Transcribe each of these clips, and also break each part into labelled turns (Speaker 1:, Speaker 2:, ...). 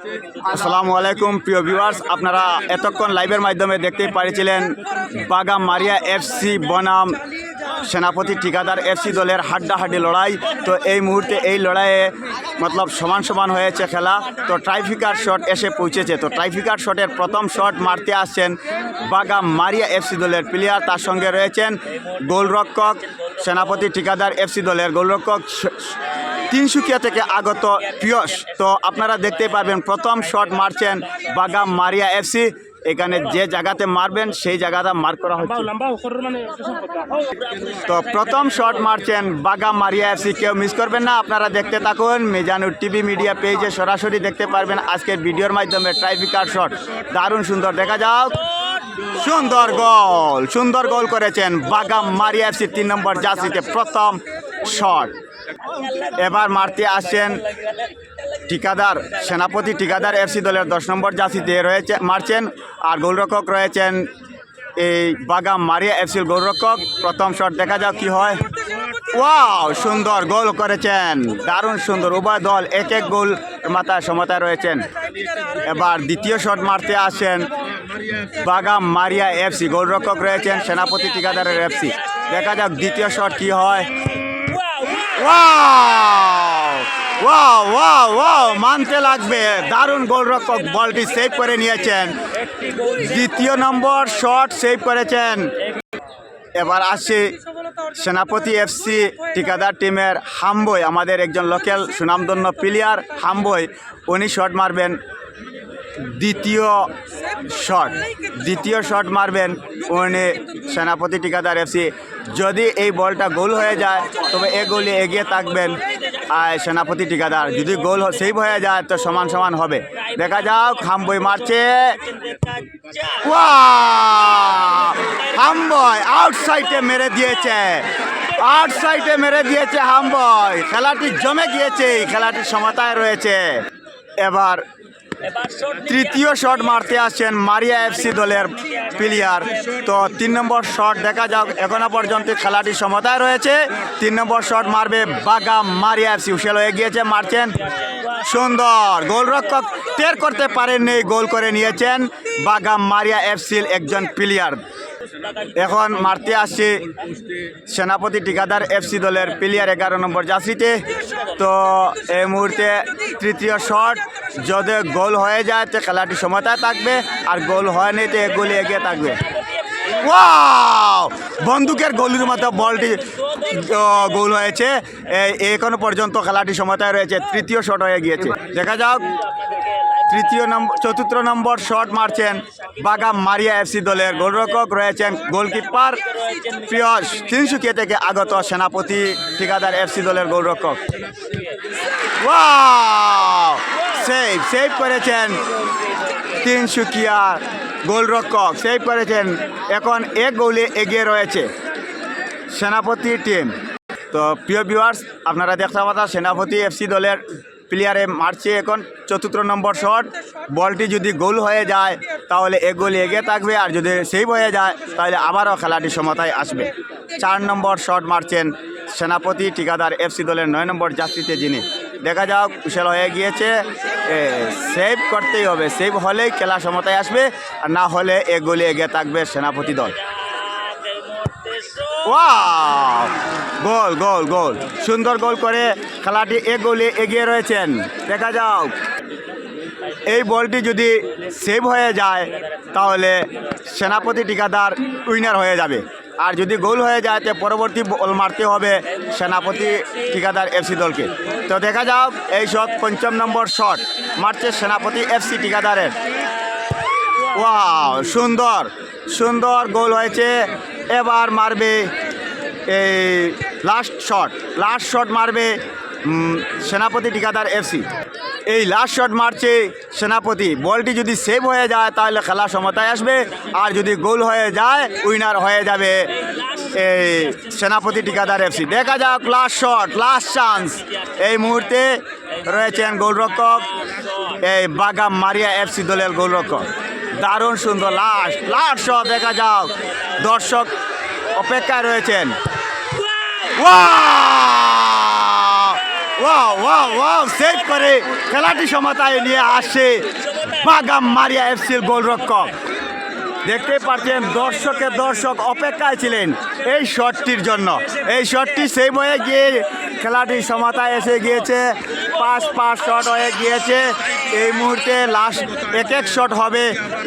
Speaker 1: আসসালামু আলাইকুম প্রিয় ভিউয়ার্স আপনারা এতক্ষণ লাইভের মাধ্যমে দেখতে পারিছিলেন বাগাম মারিয়া এফসি বনাম সেনাপতি ঠিকাদার এফসি দলের হাড্ডাহাড্ডি লড়াই। তো এই মুহূর্তে এই লড়াইয়ে মতলব সমান সমান হয়েছে খেলা। তো ট্রাইফিকার শট এসে পৌঁছেছে। তো ট্রাইফিকার শটের প্রথম শট মারতে আসছেন বাগাম মারিয়া এফসি দলের প্লেয়ার তার সঙ্গে রয়েছেন গোলরক্ষক সেনাপতি ঠিকাদার এফসি দলের গোলরক্ষক তিনসুকিয়া থেকে আগত পিয়স তো আপনারা দেখতে পারবেন প্রথম শট মারছেন বাগাম মারিয়া এফসি এখানে যে জায়গাতে মারবেন, সেই জায়গাটা মার করা হচ্ছে। তো প্রথম শট মারছেন বাগাম মারিয়া এফসি কেউ মিস করবেন না, আপনারা দেখতে থাকুন। মিজানুর টিভি মিডিয়া পেজে সরাসরি দেখতে পারবেন আজকের ভিডিওর মাধ্যমে ট্রাইফিকার শট। দারুণ সুন্দর দেখা যাক। সুন্দর গোল সুন্দর গোল করেছেন বাগাম মারিয়া এফসি তিন নম্বর জার্সিতে প্রথম শট। এবার মারতে আসছেন ঠিকাদার, সেনাপতি ঠিকাদার এফসি দলের দশ নম্বর জার্সিতে রয়েছে, মারছেন আর গোলরক্ষক রয়েছেন এই বাগাম মারিয়া এফসির গোলরক্ষক। প্রথম শট দেখা যাক কি হয়। ওয়াও, সুন্দর গোল করেছেন, দারুণ সুন্দর। উভয় দল এক এক গোল মাথায় সমতায় রয়েছেন। এবার দ্বিতীয় শট মারতে আসেন বাগাম মারিয়া এফসি। গোলরক্ষক রয়েছেন সেনাপতি ঠিকাদারের এফসি। দেখা যাক দ্বিতীয় শট কি হয়। ওয়াও ওয়াও ওয়াও মানতে লাগবে। দারুণ গোলরক্ষক বলটি সেভ করে নিয়েছেন। দ্বিতীয় নম্বর শট সেভ করেছেন। এবার আসি সেনাপতি এফসি ঠিকাদার টিমের হাম্বই। আমাদের একজন লোকাল সুনামধন্য প্লেয়ার হাম্বই। উনি শট মারবেন। দ্বিতীয় শট, দ্বিতীয় শট মারবেন উনি সেনাপতি ঠিকাদার এফসি যদি এই বলটা গোল হয়ে যায়, তবে এ গোলে এগিয়ে থাকবেন আর সেনাপতি ঠিকাদার। যদি গোল সেভ হয়ে যায়, তো সমান সমান হবে। দেখা যাক হাম্বই মারছে। হাম্বয় আউটসাইডে মেরে দিয়েছে। আউটসাইডে মেরে দিয়েছে হাম্বয়। খেলাটি জমে গিয়েছে খেলাটি সমতায় রয়েছে। এবার তৃতীয় শট মারতে আসছেন মারিয়া এফসি দলের প্লেয়ার তো তিন নম্বর শট দেখা যাক, এখনও পর্যন্ত খেলাটি সমতায় রয়েছে। তিন নম্বর শট মারবে বাগা মারিয়া এফসি, উশেল হয়ে গিয়েছে, মারছেন সুন্দর। গোলরক্ষক টের করতে পারেননি, গোল করে নিয়েছেন বাগাম মারিয়া এফসির একজন প্লেয়ার এখন মারতে আসছে সেনাপতি ঠিকাদার এফসি দলের প্লেয়ার এগারো নম্বর জার্সিতে। তো এই মুহূর্তে তৃতীয় শট যদি গোল হয়ে যায়, তো খেলাটি সমতায় থাকবে, আর গোল হয়নি, তো এক গোলে এগিয়ে থাকবে। বন্দুকের গোলের মতো বলটি গোল হয়েছে। এখনও পর্যন্ত খেলাটি সমতায় রয়েছে, তৃতীয় শট হয়ে গিয়েছে। দেখা যাক, তৃতীয় নম্বর চতুর্থ নম্বর শট মারছেন বাগা মারিয়া এফসি দলের গোলরক্ষক, রয়েছেন গোলকিপার প্রিয়স তিনসুকিয়া থেকে আগত সেনাপতি ঠিকাদার এফসি দলের গোলরক্ষক। ওয়াও! সেভ সেভ করেছেন তিনসুকিয়া গোলরক্ষক। সেভ করেছেন। এখন এক গোলে এগিয়ে রয়েছে সেনাপতি টিম তো প্রিয় ভিউয়ার্স আপনারা দেখতে পাতা সেনাপতি এফসি দলের প্লেয়ারে মারছে এখন চতুর্থ নম্বর শট বলটি যদি গোল হয়ে যায়, তাহলে এক গোল এগিয়ে থাকবে। আর যদি সেভ হয়ে যায়, তাহলে আবারও খেলাটি সমতায় আসবে। চার নম্বর শট মারছেন সেনাপতি ঠিকাদার এফসি দলের নয় নম্বর যাত্রীতে যিনি। দেখা যাক কুশল হয়ে গিয়েছে। সেভ করতেই হবে। সেভ হলেই খেলা সমতায় আসবে, আর না হলে এক গোলে এগিয়ে থাকবে সেনাপতি দল। গোল গোল গোল। সুন্দর গোল করে খেলাটি এক গোলে এগিয়ে রয়েছেন। দেখা যাও এই বলটি যদি সেভ হয়ে যায়, তাহলে সেনাপতি ঠিকাদার উইনার হয়ে যাবে। আর যদি গোল হয়ে যায়, তো পরবর্তী বল মারতে হবে সেনাপতি ঠিকাদার এফসি দলকে। তো দেখা যাক এই শট পঞ্চম নম্বর শট মারছে সেনাপতি এফসি টিকাদারের ওয়াও, সুন্দর সুন্দর গোল হয়েছে। এবার মারবে এই লাস্ট শট লাস্ট শট মারবে সেনাপতি ঠিকাদার এফসি। এই লাস্ট শট মারছে সেনাপতি। বলটি যদি সেভ হয়ে যায়, তাহলে খেলা সমতায় আসবে। আর যদি গোল হয়ে যায় উইনার হয়ে যাবে এই সেনাপতি ঠিকাদার এফসি। দেখা যাক লাস্ট শট লাস্ট চান্স এই মুহূর্তে রয়েছেন গোলরক্ষক এই বাগাম মারিয়া এফসি দলের গোলরক্ষক। দারুণ সুন্দর লাস্ট লাস্ট শট দেখা যাক। দর্শক অপেক্ষায় রয়েছেন। Wow wow wow wow save করে খেলাটি সমতায় নিয়ে আসে বাগাম মারিয়া এফসির গোলরক্ষক। দেখতে পাচ্ছেন দর্শকের দর্শক অপেক্ষায় ছিলেন এই শটটির জন্য। এই শটটি সেই হয়ে গিয়ে খেলাটি সমতায় এসে গিয়েছে। পাঁচ পাঁচ শট হয়ে গিয়েছে। এই মুহূর্তে লাস্ট এক এক শট হবে।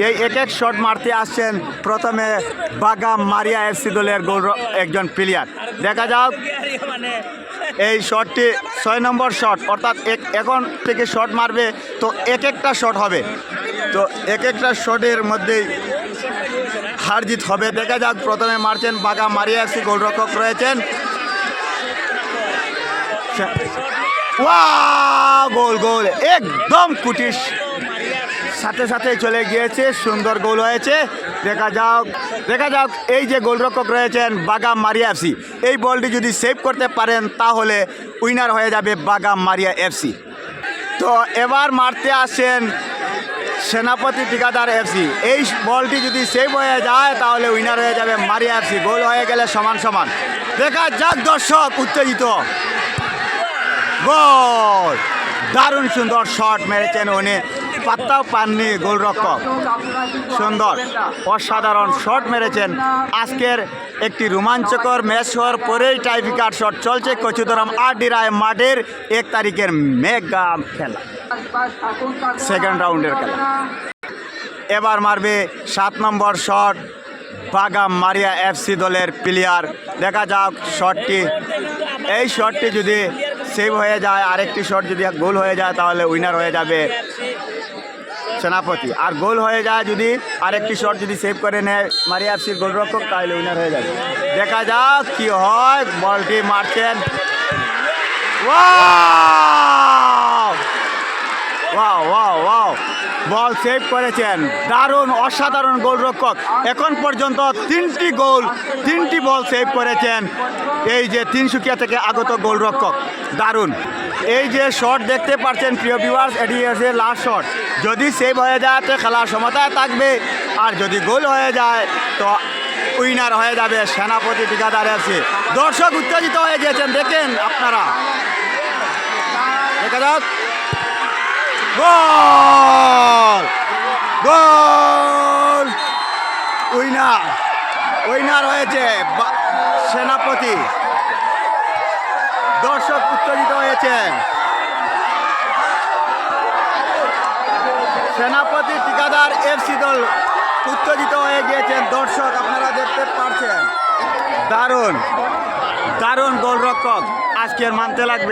Speaker 1: এই এক এক শট মারতে আসছেন প্রথমে বাগাম মারিয়া এফসি দলের গোল একজন প্লেয়ার দেখা যাক। এই শটটি ছয় নম্বর শট, অর্থাৎ এক, এখন থেকে শট মারবে, তো এক একটা শট হবে। তো এক একটা শটের মধ্যেই হার জিত হবে। দেখা যাক, প্রথমে মারছেন বাঘা মারিয়া এফসি, গোলরক্ষক রয়েছেন। ওয়া গোল গোল, একদম কুটিস সাথে সাথে চলে গিয়েছে, সুন্দর গোল হয়েছে। দেখা যাক দেখা যাক এই যে গোলরক্ষক রয়েছেন বাগাম মারিয়া এফসি এই বলটি যদি সেভ করতে পারেন, তাহলে উইনার হয়ে যাবে বাগাম মারিয়া এফসি তো এবার মারতে আসেন সেনাপতি ঠিকাদার এফসি এই বলটি যদি সেভ হয়ে যায়, তাহলে উইনার হয়ে যাবে মারিয়া এফসি গোল হয়ে গেলে সমান সমান। দেখা যাক দর্শক, উত্তেজিত। গোল! দারুণ সুন্দর শট মেরেছেন উনি। পাত্তাও পাননি গোলরক্ষক। সুন্দর, অসাধারণ শট মেরেছেন। আজকের একটি রোমাঞ্চকর ম্যাচ হওয়ার পরেই টাইপিকার শট চলছে। কচুদরাম আর ডি রায় মাঠের এক তারিখের মেগা খেলা। সেকেন্ড রাউন্ডের খেলা। এবার মারবে সাত নম্বর শট বাগাম মারিয়া এফসি দলের প্লেয়ার দেখা যাক শটটি এই শটটি যদি সেভ হয়ে যায়, আরেকটি শট যদি গোল হয়ে যায়, তাহলে উইনার হয়ে যাবে সেনাপতি। আর গোল হয়ে যায় যদি আরেকটি শট যদি সেভ করে নেয় মারিয়া এফসির গোলরক্ষক, তাহলে উইনার হয়ে যাবে। দেখা যাক কি হয়, বলটি মারছেন। ওয়াও বল সেভ করেছেন। দারুণ, অসাধারণ গোলরক্ষক। এখন পর্যন্ত তিনটি গোল, তিনটি বল সেভ করেছেন। এই যে তিনসুকিয়া থেকে আগত গোলরক্ষক। দারুণ। এই যে শট দেখতে পাচ্ছেন, প্রিয় ভিউয়ার্স এটি হচ্ছে লাস্ট শট যদি সেভ হয়ে যায়, তো খেলার সমতায় থাকবে। আর যদি গোল হয়ে যায়, তো উইনার হয়ে যাবে সেনাপতি ঠিকাদার আছে দর্শক উত্তেজিত হয়ে গিয়েছেন, দেখেন আপনারা। দেখা যাক। গোল গোল উইনার উইনার হয়েছে সেনাপতি। দর্শক উত্তেজিত হয়েছেন। সেনাপতি ঠিকাদার এফসি দল উত্তেজিত হয়ে গিয়েছেন। দর্শক আপনারা দেখতে পাচ্ছেন দারুণ দারুণ গোলরক্ষক আজকের মানতে লাগবে।